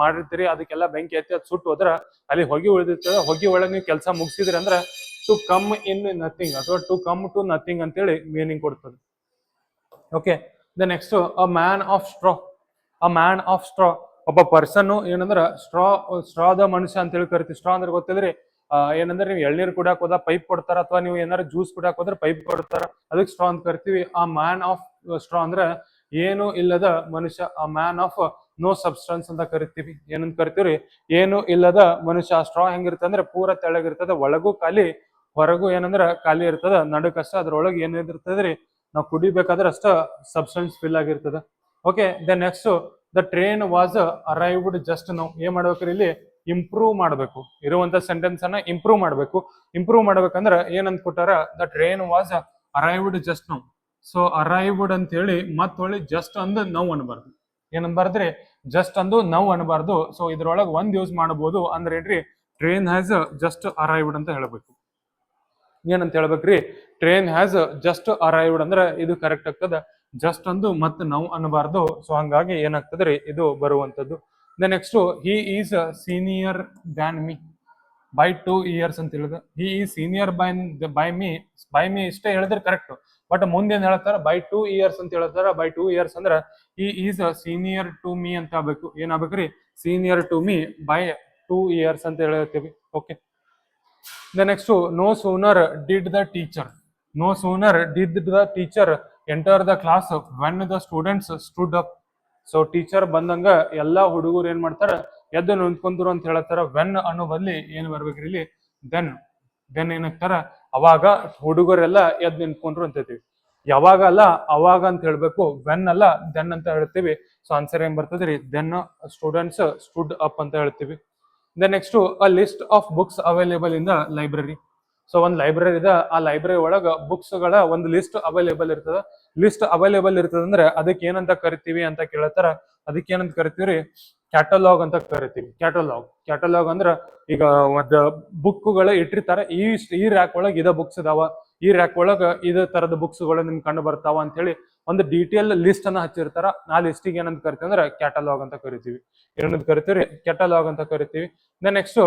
ಮಾಡಿರ್ತೀರಿ, ಅದಕ್ಕೆಲ್ಲ ಬೆಂಕಿ ಎತ್ತಿ ಅದು ಸುಟ್ಟು ಹೋದ್ರ ಅಲ್ಲಿ ಹೊಗೆ ಉಳಿದಿರ್ತದೆ. ಹೊಗೆ ಒಳಗೆ ನೀವು ಕೆಲಸ ಮುಗಿಸಿದ್ರಿ ಅಂದ್ರೆ ಟು ಕಮ್ ಇನ್ ನಥಿಂಗ್ ಅಥವಾ ಟು ಕಮ್ ಟು ನಥಿಂಗ್ ಅಂತೇಳಿ ಮೀನಿಂಗ್ ಕೊಡ್ತದೆ. Okay the next a man of straw a man of straw ಒಬ್ಬ ಪರ್ಸನ್ ಏನಂದ್ರ ಸ್ಟ್ರಾ ಸ್ಟ್ರಾದ ಮನುಷ್ಯ ಅಂತೇಳಿ ಕರಿತೀವಿ. ಸ್ಟ್ರಾ ಅಂದ್ರೆ ಗೊತ್ತಿದ್ರಿ ಏನಂದ್ರೆ ನೀವು ಎಳ್ನೀರ್ ಕುಡಿಯಾಕ ಹೋದ ಪೈಪ್ ಕೊಡ್ತಾರ ಅಥವಾ ನೀವು ಏನಾರ ಜ್ಯೂಸ್ ಕುಡಿಯಾಕ ಹೋದ್ರೆ ಪೈಪ್ ಕೊಡ್ತಾರ. ಅದಕ್ಕೆ ಸ್ಟ್ರಾ ಅಂತ ಕರಿತೀವಿ. ಆ ಮ್ಯಾನ್ ಆಫ್ ಸ್ಟ್ರಾ ಅಂದ್ರೆ ಏನು ಇಲ್ಲದ ಮನುಷ್ಯ, ಆ ಮ್ಯಾನ್ ಆಫ್ ನೋ ಸಬ್ಸ್ಟೆನ್ಸ್ ಅಂತ ಕರಿತೀವಿ. ಏನಂತ ಕರಿತೀವ್ರಿ? ಏನು ಇಲ್ಲದ ಮನುಷ್ಯ, ಆ ಸ್ಟ್ರಾ ಹೆಂಗಿರ್ತದೆ ಅಂದ್ರೆ ಪೂರ ತೆಳಗಿರ್ತದೆ. ಒಳಗೂ ಖಾಲಿ, ಹೊರಗೂ ಏನಂದ್ರ ಖಾಲಿ ಇರ್ತದ. ನಡುಕಷ್ಟ ಅದ್ರೊಳಗೆ ಏನಿರ್ತದ್ರಿ ನಾವು ಕುಡಿಬೇಕಾದ್ರೆ ಅಷ್ಟ ಸಬ್ಸ್ಟೆನ್ಸ್ ಫಿಲ್ ಆಗಿರ್ತದ. Okay the next the train was arrived just ನಾವು ಏನ್ ಮಾಡ್ಬೇಕ್ರಿ ಇಲ್ಲಿ? ಇಂಪ್ರೂವ್ ಮಾಡಬೇಕು. ಇರುವಂತ ಸೆಂಟೆನ್ಸ್ ಅನ್ನ ಇಂಪ್ರೂವ್ ಮಾಡಬೇಕು. ಇಂಪ್ರೂವ್ ಮಾಡ್ಬೇಕಂದ್ರೆ ಏನಂತ ಕೊಟ್ಟಾರ? The train was arrived just ನಾವು ಸೊ ಅರೈವ್ಡ್ ಅಂತ ಹೇಳಿ ಮತ್ತೊಳ್ಳಿ ಜಸ್ಟ್ ಅಂದ್ ನಾವು ಅನ್ಬಾರ್ದು. ಏನನ್ಬಾರ್ದ್ರಿ ಜಸ್ಟ್ ಅಂದು ನಾವು ಅನ್ಬಾರ್ದು. ಸೊ ಇದ್ರೊಳಗೆ ಒಂದ್ ಯೂಸ್ ಮಾಡಬಹುದು ಅಂದ್ರೆ ಏನ್ರಿ? ಟ್ರೈನ್ ಹ್ಯಾಸ್ ಜಸ್ಟ್ ಅರೈವ್ಡ್ ಅಂತ ಹೇಳ್ಬೇಕು. ಏನಂತ ಹೇಳ್ಬೇಕ್ರಿ? ಟ್ರೈನ್ ಹ್ಯಾಸ್ ಜಸ್ಟ್ ಅರೈವ್ಡ್ ಅಂದ್ರೆ ಇದು ಕರೆಕ್ಟ್ ಆಗ್ತದ? ಜಸ್ಟ್ ಒಂದು ಮತ್ತೆ ನಾವು ಅನ್ನಬಾರ್ದು. ಸೊ ಹಂಗಾಗಿ ಏನಾಗ್ತದ್ರಿ? ಇದು ಬರುವಂಥದ್ದು. Then next he is senior than me by two years ಅಂತ ಹೇಳಿದ ಹಿ ಈ senior by by me by me ಇಷ್ಟೇ ಹೇಳಿದ್ರೆ ಕರೆಕ್ಟ್ ಬಟ್ ಮುಂದೆ ಏನ್ ಹೇಳ್ತಾರ? ಬೈ ಟೂ ಇಯರ್ಸ್ ಅಂತ ಹೇಳ್ತಾರೆ. ಬೈ ಟೂ ಇಯರ್ಸ್ ಅಂದ್ರೆ ಈ ಈಸ್ ಸೀನಿಯರ್ ಟು ಮೀ ಅಂತ ಆಗ್ಬೇಕು. ಏನಾಗ್ಬೇಕ್ರಿ? Senior to me by two years ಅಂತ ಹೇಳ್ತೀವಿ. Okay the next no sooner did the teacher no sooner did the teacher enter the class when the students stood up so teacher ಬಂದಂಗ ಎಲ್ಲಾ ಹುಡುಗರು ಏನ್ ಮಾಡ್ತಾರ? ಎದ್ದು ನಿಂತ್ಕೊಂಡ್ರು ಅಂತ ಹೇಳತ್ತಾರ ವೆನ್ ಅನ್ನೋ ಬದ್ಲಿ ಏನ್ ಬರ್ಬೇಕ್ರಿ ಇಲ್ಲಿ? ದೆನ್ ದೆನ್ ಏನಾಗ್ತಾರ? ಅವಾಗ ಹುಡುಗರೆಲ್ಲ ಎದ್ದು ನಿಂತ್ಕೊಂಡ್ರು ಅಂತ ಹೇಳ್ತೀವಿ. ಯಾವಾಗ ಅಲ್ಲ, ಅವಾಗ ಅಂತ ಹೇಳ್ಬೇಕು. ವೆನ್ ಅಲ್ಲ ದೆನ್ ಅಂತ ಹೇಳ್ತೀವಿ. ಸೊ ಆನ್ಸರ್ ಏನ್ ಬರ್ತದ್ರಿ ದೆನ್ ಸ್ಟೂಡೆಂಟ್ಸ್ ಸ್ಟುಡ್ ಅಪ್ ಅಂತ ಹೇಳ್ತೀವಿ. The next a list of books available in the library so ಒಂದು ಲೈಬ್ರರಿ ಇದೆ. ಆ ಲೈಬ್ರರಿ ಒಳಗ ಬುಕ್ಸ್ಗಳ ಒಂದು ಲಿಸ್ಟ್ ಅವೈಲೇಬಲ್ ಇರ್ತದ. ಲಿಸ್ಟ್ ಅವೈಲೇಬಲ್ ಇರ್ತದ ಅಂದ್ರೆ ಅದಕ್ಕೆ ಏನಂತ ಕರಿತೀವಿ ಅಂತ ಕೇಳತ್ತಾರ ಅದಕ್ಕೆ ಏನಂತ ಕರಿತೀವಿ ಕ್ಯಾಟಲಾಗ್ ಅಂತ ಕರಿತೀವಿ. ಕ್ಯಾಟಲಾಗ್ ಕ್ಯಾಟಲಾಗ್ ಅಂದ್ರ ಈಗ ಒಂದು ಬುಕ್ಗಳ ಇಟ್ಟಿರ್ತಾರ. ಈ ಈ ರ್ಯಾಕ್ ಒಳಗ ಇದ ಬುಕ್ಸ್ ಇದಾವ. ಈ ರ್ಯಾಕ್ ಒಳಗ ಇದ ತರದ ಬುಕ್ಸ್ಗಳು ನಿಮ್ಗೆ ಕಂಡು ಬರ್ತಾವ ಅಂತ ಹೇಳಿ ಒಂದು ಡೀಟೇಲ್ ಲಿಸ್ಟ್ ಅನ್ನ ಹಚ್ಚಿರ್ತಾರ. ಆ ಲಿಸ್ಟಿಗೆ ಏನಂತ ಕರಿತೀವಿ ಅಂದ್ರೆ ಕ್ಯಾಟಲಾಗ್ ಅಂತ ಕರಿತೀವಿ. ಏನಂತ ಕರಿತೀವಿ ಕ್ಯಾಟಲಾಗ್ ಅಂತ ಕರಿತೀವಿ. The next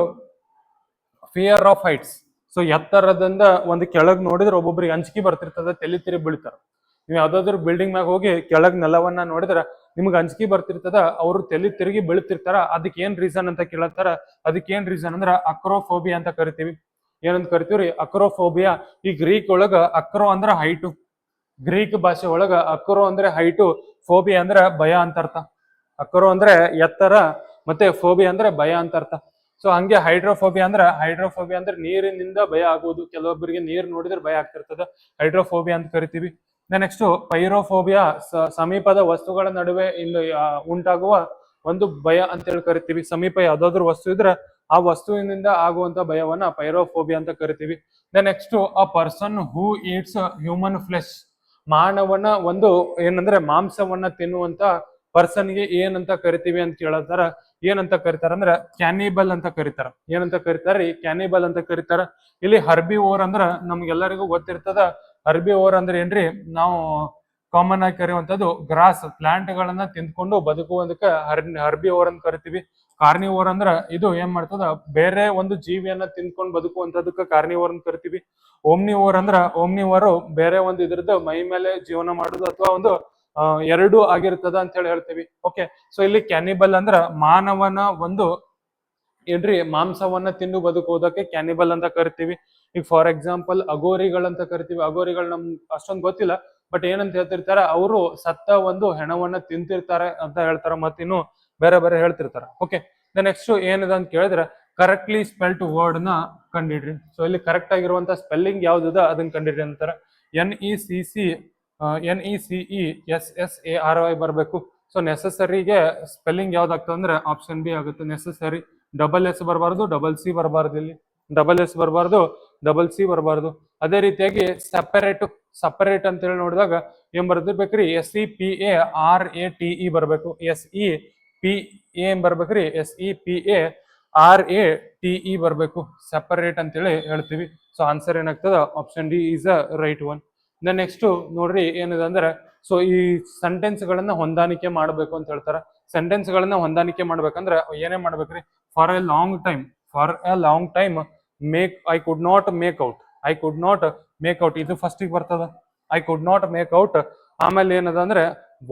fear of heights so ಎತ್ತರದಿಂದ ಒಂದು ಕೆಳಗ್ ನೋಡಿದ್ರೆ ಒಬ್ಬೊಬ್ರಿಗೆ ಅಂಜಿಕೆ ಬರ್ತಿರ್ತದ, ತಲೆ ತಿರಿ ಬೀಳ್ತಾರ. ನೀವು ಯಾವ್ದಾದ್ರು ಬಿಲ್ಡಿಂಗ್ ಮ್ಯಾಗ ಹೋಗಿ ಕೆಳಗ್ ನೆಲವನ್ನ ನೋಡಿದ್ರ ನಿಮ್ಗೆ ಅಂಜಿಕೆ ಬರ್ತಿರ್ತದ, ಅವ್ರು ತಲೆ ತಿರುಗಿ ಬೀಳ್ತಿರ್ತಾರ, ಅದಕ್ಕೆ ಏನ್ ರೀಸನ್ ಅಂತ ಕೇಳತ್ತಾರ? ಅದಕ್ಕೆ ಏನ್ ರೀಸನ್ ಅಂದ್ರ ಅಕ್ರೋಫೋಬಿಯಾ ಅಂತ ಕರಿತೀವಿ. ಏನಂತ ಕರಿತೀವ್ರಿ ಅಕ್ರೋಫೋಬಿಯಾ ಈ ಗ್ರೀಕ್ ಒಳಗ ಅಕ್ರೋ ಅಂದ್ರ ಹೈಟು ಗ್ರೀಕ್ ಭಾಷೆ ಒಳಗ ಅಕ್ರೋ ಅಂದ್ರೆ ಹೈಟು ಫೋಬಿಯಾ ಅಂದ್ರೆ ಭಯ ಅಂತ ಅರ್ಥ. ಅಕ್ರೋ ಅಂದ್ರೆ ಎತ್ತರ, ಮತ್ತೆ ಫೋಬಿಯಾ ಅಂದ್ರೆ ಭಯ ಅಂತ ಅರ್ಥ. ಸೊ ಹಂಗೆ ಹೈಡ್ರೋಫೋಬಿಯಾ ಅಂದ್ರೆ ಹೈಡ್ರೋಫೋಬಿಯಾ ಅಂದ್ರೆ ನೀರಿನಿಂದ ಭಯ ಆಗುವುದು ಕೆಲವೊಬ್ಬರಿಗೆ ನೀರು ನೋಡಿದ್ರೆ ಭಯ ಆಗ್ತಿರ್ತದ. ಹೈಡ್ರೋಫೋಬಿಯಾ ಅಂತ ಕರಿತೀವಿ. ನೆಕ್ಸ್ಟ್ ಪೈರೋಫೋಬಿಯಾ ಸಮೀಪದ ವಸ್ತುಗಳ ನಡುವೆ ಇಲ್ಲಿ ಉಂಟಾಗುವ ಒಂದು ಭಯ ಅಂತೇಳಿ ಕರಿತೀವಿ. ಸಮೀಪ ಯಾವ್ದಾದ್ರು ವಸ್ತು ಇದ್ರೆ ಆ ವಸ್ತುವಿನಿಂದ ಆಗುವಂತ ಭಯವನ್ನ ಪೈರೋಫೋಬಿಯಾ ಅಂತ ಕರಿತೀವಿ. Next a person who eats human flesh ಮಾನವನ ಒಂದು ಏನಂದ್ರೆ ಮಾಂಸವನ್ನ ತಿನ್ನುವಂತ ಪರ್ಸನ್ಗೆ ಏನಂತ ಕರಿತೀವಿ ಅಂತ ಕೇಳತ್ತಾರ. ಏನಂತ ಕರಿತಾರ ಅಂದ್ರ ಕ್ಯಾನಿಬಲ್ ಅಂತ ಕರಿತಾರ. ಏನಂತ ಕರಿತಾರ ಕ್ಯಾನಿಬಲ್ ಅಂತ ಕರಿತಾರ. ಇಲ್ಲಿ ಹರ್ಬಿ ಓರ್ ಅಂದ್ರ ನಮ್ಗೆಲ್ಲರಿಗೂ ಗೊತ್ತಿರ್ತದ. ಹರ್ಬಿ ಓರ್ ಅಂದ್ರೆ ಏನ್ರಿ? ನಾವು ಕಾಮನ್ ಆಗಿ ಕರೆಯುವಂತದ್ದು ಗ್ರಾಸ್ ಪ್ಲಾಂಟ್ ಗಳನ್ನ ತಿಂದ್ಕೊಂಡು ಬದುಕುವುದಕ್ಕೆ ಹರ್, ಹರ್ಬಿ ಓರ್ ಅಂತ ಕರಿತೀವಿ. ಕಾರ್ನಿವೋರ್ ಅಂದ್ರ ಇದು ಏನ್ ಮಾಡ್ತದ? ಬೇರೆ ಒಂದು ಜೀವಿಯನ್ನ ತಿಂದ್ಕೊಂಡು ಬದುಕುವಂತದಕ್ಕೆ ಓರ್ ಅಂತ ಕರಿತೀವಿ. ಓಮ್ನಿ ಓರ್ ಅಂದ್ರ ಓಮ್ನಿ ಓರ್ ಬೇರೆ ಒಂದು ಇದ್ರದ್ದು ಮೈ ಮೇಲೆ ಜೀವನ ಮಾಡುದು ಅಥವಾ ಒಂದು ಎರಡು ಆಗಿರ್ತದ ಅಂತ ಹೇಳಿ ಹೇಳ್ತೀವಿ. ಓಕೆ ಸೊ ಇಲ್ಲಿ ಕ್ಯಾನಿಬಲ್ ಅಂದ್ರ ಮಾನವನ ಒಂದು ಏನ್ರಿ, ಮಾಂಸವನ್ನ ತಿಂದು ಬದುಕೋದಕ್ಕೆ ಕ್ಯಾನಿಬಲ್ ಅಂತ ಕರಿತೀವಿ. ಈಗ ಫಾರ್ ಎಕ್ಸಾಂಪಲ್ ಅಗೋರಿಗಳಂತ ಕರಿತೀವಿ. ಅಗೋರಿಗಳು ನಮ್ ಅಷ್ಟೊಂದು ಗೊತ್ತಿಲ್ಲ ಬಟ್ ಏನಂತ ಹೇಳ್ತಿರ್ತಾರ, ಅವರು ಸತ್ತ ಒಂದು ಹೆಣವನ್ನ ತಿಂತಿರ್ತಾರೆ ಅಂತ ಹೇಳ್ತಾರೆ ಮತ್ತಿನ್ನು ಬೇರೆ ಬೇರೆ ಹೇಳ್ತಿರ್ತಾರೆ. ಓಕೆ ನೆಕ್ಸ್ಟ್ ಏನಿದೆ ಅಂತ ಕೇಳಿದ್ರೆ ಕರೆಕ್ಟ್ಲಿ ಸ್ಪೆಲ್ಟ್ ವರ್ಡ್ನ ಕಂಡಿಡ್ರಿ. ಸೊ ಇಲ್ಲಿ ಕರೆಕ್ಟ್ ಆಗಿರುವಂತ ಸ್ಪೆಲ್ಲಿಂಗ್ ಯಾವ್ದಿದೆ ಅದನ್ನ ಕಂಡಿಡ್ರಿ ಅಂತಾರೆ. N E C C N E C E S S A R Y ಬರಬೇಕು. ಸೊ ನೆಸಸರಿಗೆ ಸ್ಪೆಲ್ಲಿಂಗ್ ಯಾವ್ದಾಗ್ತದೆ ಅಂದ್ರೆ ಆಪ್ಷನ್ ಬಿ ಆಗುತ್ತೆ. ನೆಸಸರಿ ಡಬಲ್ ಎಸ್ ಬರಬಾರ್ದು ಡಬಲ್ ಸಿ ಬರಬಾರ್ದು ಇಲ್ಲಿ. ಡಬಲ್ ಎಸ್ ಬರಬಾರ್ದು ಡಬಲ್ ಸಿ ಬರಬಾರ್ದು. ಅದೇ ರೀತಿಯಾಗಿ ಸಪರೇಟ್ ಸಪರೇಟ್ ಅಂತ ಹೇಳಿ ನೋಡಿದಾಗ ಏನ್ ಬರ್ದಿರ್ಬೇಕ್ರಿ S E P A R A T E ಬರಬೇಕು. S E P A ಬರ್ಬೇಕ್ರಿ? S E P A R A T E ಬರಬೇಕು. ಸೆಪರೇಟ್ ಅಂತೇಳಿ ಹೇಳ್ತೀವಿ. ಸೊ ಆನ್ಸರ್ ಏನಾಗ್ತದ? Option D is a right one then next ನೋಡ್ರಿ ಏನಿದೆ ಅಂದ್ರೆ so ಈ ಸೆಂಟೆನ್ಸ್ಗಳನ್ನ ಗಳನ್ನ ಹೊಂದಾಣಿಕೆ ಮಾಡಬೇಕು ಅಂತ ಹೇಳ್ತಾರೆ. ಸೆಂಟೆನ್ಸ್ಗಳನ್ನ ಗಳನ್ನ ಹೊಂದಾಣಿಕೆ ಮಾಡ್ಬೇಕಂದ್ರೆ ಏನೇ ಮಾಡ್ಬೇಕ್ರಿ? For a long time for a long time make I could not make out I could not make out ಇದು ಫಸ್ಟಿಗೆ ಬರ್ತದ? I could not make out ಆಮೇಲೆ ಏನದ ಅಂದ್ರೆ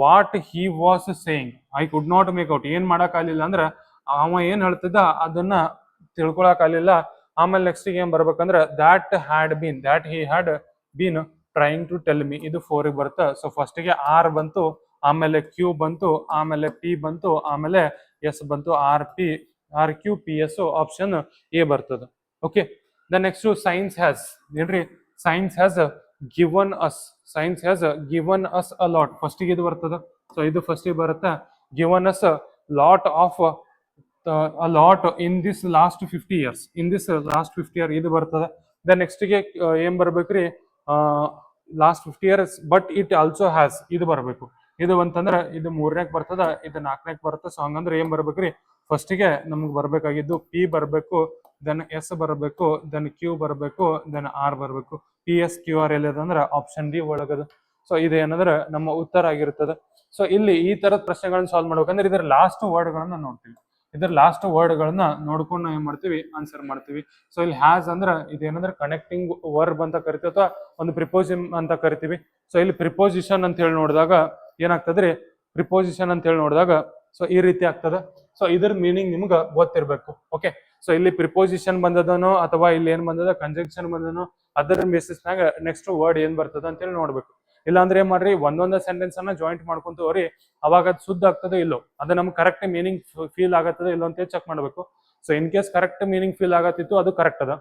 what he was saying I could not make out ಏನ್ ಆಗ್ಲಿಲ್ಲ ಅಂದ್ರೆ, ಅವ ಏನ್ ಹೇಳ್ತಿದ್ದ, ಅದನ್ನ ತಿಳ್ಕೊಳಕ್ ಆಗ್ಲಿಲ್ಲ ಆಮೇಲೆ ನೆಕ್ಸ್ಟ್ ಏನ್ ಬರ್ಬೇಕಂದ್ರೆ that had been that he had been trying to tell me ಇದು ಫೋರ್ ಬರುತ್ತೆ? ಸೊ ಫಸ್ಟಿಗೆ ಆರ್ ಬಂತು, ಆಮೇಲೆ ಕ್ಯೂ ಬಂತು, ಆಮೇಲೆ ಪಿ ಬಂತು, ಆಮೇಲೆ ಎಸ್ ಬಂತು R P R Q P S option A ಬರ್ತದೆ. Okay the next science has ಏನ್ರಿ science has given us science has given us a lot ಫಸ್ಟಿಗೆ ಇದು ಬರ್ತದೆ. ಸೊ ಇದು ಫಸ್ಟಿಗೆ ಬರುತ್ತೆ. Given us lot of a lot in this last fifty years in this last fifty year ಇದು ಬರ್ತದೆ. The ನೆಕ್ಸ್ಟ್ಗೆ ಏನ್ ಬರ್ಬೇಕ್ರಿ? Last fifty years but it also has ಇದು ಬರಬೇಕು. ಇದು ಅಂತಂದ್ರೆ ಇದು ಮೂರನೇಕ್ ಬರ್ತದ, ಇದು ನಾಲ್ಕನೇಕ್ ಬರ್ತದ ಸೊ ಹಂಗಂದ್ರೆ ಏನ್ ಬರ್ಬೇಕ್ರಿ? ಫಸ್ಟಿಗೆ ನಮ್ಗೆ ಬರ್ಬೇಕಾಗಿದ್ದು ಪಿ ಬರಬೇಕು ದೆನ್ ಎಸ್ ಬರಬೇಕು ದೆನ್ ಕ್ಯೂ ಬರಬೇಕು ದೆನ್ ಆರ್ ಬರಬೇಕು. P S Q R L ಅಂದ್ರೆ ಆಪ್ಷನ್ ಡಿ ಒಳಗದು. ಸೊ ಇದು ಏನಂದ್ರೆ ನಮ್ಮ ಉತ್ತರ ಆಗಿರ್ತದೆ. ಸೊ ಇಲ್ಲಿ ಈ ತರದ ಪ್ರಶ್ನೆಗಳನ್ನ ಸಾಲ್ವ್ ಮಾಡ್ಬೇಕಂದ್ರೆ ಇದರ ಲಾಸ್ಟ್ ವರ್ಡ್ಗಳನ್ನ ನೋಡ್ತೀವಿ. ಇದರ ಲಾಸ್ಟ್ ವರ್ಡ್ಗಳನ್ನ ನೋಡ್ಕೊಂಡು ನಾವು ಏನ್ ಮಾಡ್ತೀವಿ? ಆನ್ಸರ್ ಮಾಡ್ತೀವಿ. ಸೊ ಇಲ್ಲಿ ಹ್ಯಾಸ್ ಅಂದ್ರೆ ಇದೇನಂದ್ರೆ ಕನೆಕ್ಟಿಂಗ್ ವರ್ಬ್ ಅಂತ ಕರಿತೀವಿ ಅಥವಾ ಒಂದು ಪ್ರಿಪೋಸಿಮ್ ಅಂತ ಕರಿತೀವಿ. ಸೊ ಇಲ್ಲಿ ಪ್ರಿಪೋಸಿಷನ್ ಅಂತ ಹೇಳಿ ನೋಡಿದಾಗ ಏನಾಗ್ತದ್ರಿ? ಪ್ರಿಪೋಸಿಷನ್ ಅಂತ ಹೇಳಿ ನೋಡಿದಾಗ ಸೊ ಈ ರೀತಿ ಆಗ್ತದ. ಸೊ ಇದ್ರ ಮೀನಿಂಗ್ ನಿಮ್ಗೆ ಗೊತ್ತಿರಬೇಕು. ಓಕೆ ಸೊ ಇಲ್ಲಿ ಪ್ರಿಪೋಸಿಷನ್ ಬಂದದನೋ ಅಥವಾ ಇಲ್ಲಿ ಏನ್ ಬಂದದ? ಕಂಜಂಕ್ಷನ್ ಬಂದನೋ ಅದರ ಬೇಸಿಸ್ನಾಗ ನೆಕ್ಸ್ಟ್ ವರ್ಡ್ ಏನ್ ಬರ್ತದ ಅಂತೇಳಿ ನೋಡ್ಬೇಕು. ಇಲ್ಲಾಂದ್ರೆ ಏನ್ ಮಾಡ್ರಿ? ಒಂದೊಂದ ಸೆಂಟೆನ್ಸ್ ಅನ್ನ ಜಾಯಿಂಟ್ ಮಾಡ್ಕೊಂತ ಹೋಗ್ರಿ. ಅವಾಗ ಅದು ಶುದ್ಧ ಆಗ್ತದೋ ಇಲ್ಲೋ? ಅದು ನಮ್ಗೆ ಕರೆಕ್ಟ್ ಮೀನಿಂಗ್ ಫೀಲ್ ಆಗತ್ತದ ಇಲ್ಲೋ ಅಂತ ಚೆಕ್ ಮಾಡ್ಬೇಕು. So in case correct meaning feel ಆಗತ್ತಿತ್ತು, ಅದು ಕರೆಕ್ಟ್ ಅದ.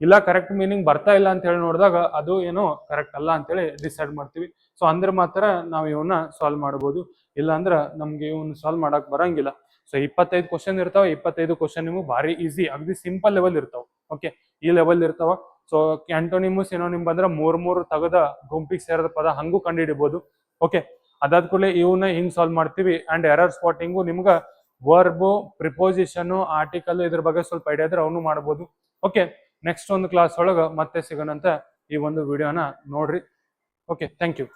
ಇಲ್ಲ ಕರೆಕ್ಟ್ ಮೀನಿಂಗ್ ಬರ್ತಾ ಇಲ್ಲ ಅಂತ ಹೇಳಿ ನೋಡಿದಾಗ ಅದು ಏನೋ ಕರೆಕ್ಟ್ ಅಲ್ಲ ಅಂತೇಳಿ ಡಿಸೈಡ್ ಮಾಡ್ತೀವಿ. ಸೊ ಅಂದ್ರೆ ಮಾತ್ರ ನಾವು ಇವನ್ನ ಸಾಲ್ವ್ ಮಾಡ್ಬೋದು. ಇಲ್ಲ ಅಂದ್ರೆ ನಮ್ಗೆ ಇವನ್ ಸಾಲ್ವ್ ಮಾಡಕ್ ಬರಂಗಿಲ್ಲ. ಸೊ ಇಪ್ಪತ್ತೈದು ಕ್ವಶನ್ ಇರ್ತಾವ. ಇಪ್ಪತ್ತೈದು ಕ್ವಶನ್ ನಿಮ್ಗೆ ಭಾರಿ ಈಸಿ ಅಗದಿ ಸಿಂಪಲ್ ಲೆವೆಲ್ ಇರ್ತಾವ. ಓಕೆ ಈ ಲೆವೆಲ್ ಇರ್ತಾವ. ಸೊ ಕ್ಯಾಂಟೋನಿಮು ಸಿನೋನಿಮ್ ಬಂದ್ರೆ ಮೂರ್ ಮೂರು ತಗದ ಗುಂಪಿಗೆ ಸೇರದ ಪದ ಹಂಗೂ ಕಂಡುಹಿಡಿಬಹುದು ಓಕೆ ಅದಾದ ಕೂಡಲೇ ಇವನ್ನ ಹಿಂಗ್ ಸಾಲ್ವ್ ಮಾಡ್ತೀವಿ. ಅಂಡ್ ಎರರ್ ಸ್ಪಾಟಿಂಗು ನಿಮ್ಗ ವರ್ಬು ಪ್ರಿಪೋಸಿಷನ್ ಆರ್ಟಿಕಲ್ ಇದ್ರ ಬಗ್ಗೆ ಸ್ವಲ್ಪ ಐಡಿಯಾ ಇದ್ರೆ ಅವನು ಮಾಡ್ಬೋದು. ಓಕೆ ನೆಕ್ಸ್ಟ್ ಒಂದು ಕ್ಲಾಸ್ ಒಳಗ ಮತ್ತೆ ಸಿಗೋಣಂತ ಈ ಒಂದು ವಿಡಿಯೋನ ನೋಡ್ರಿ. Okay thank you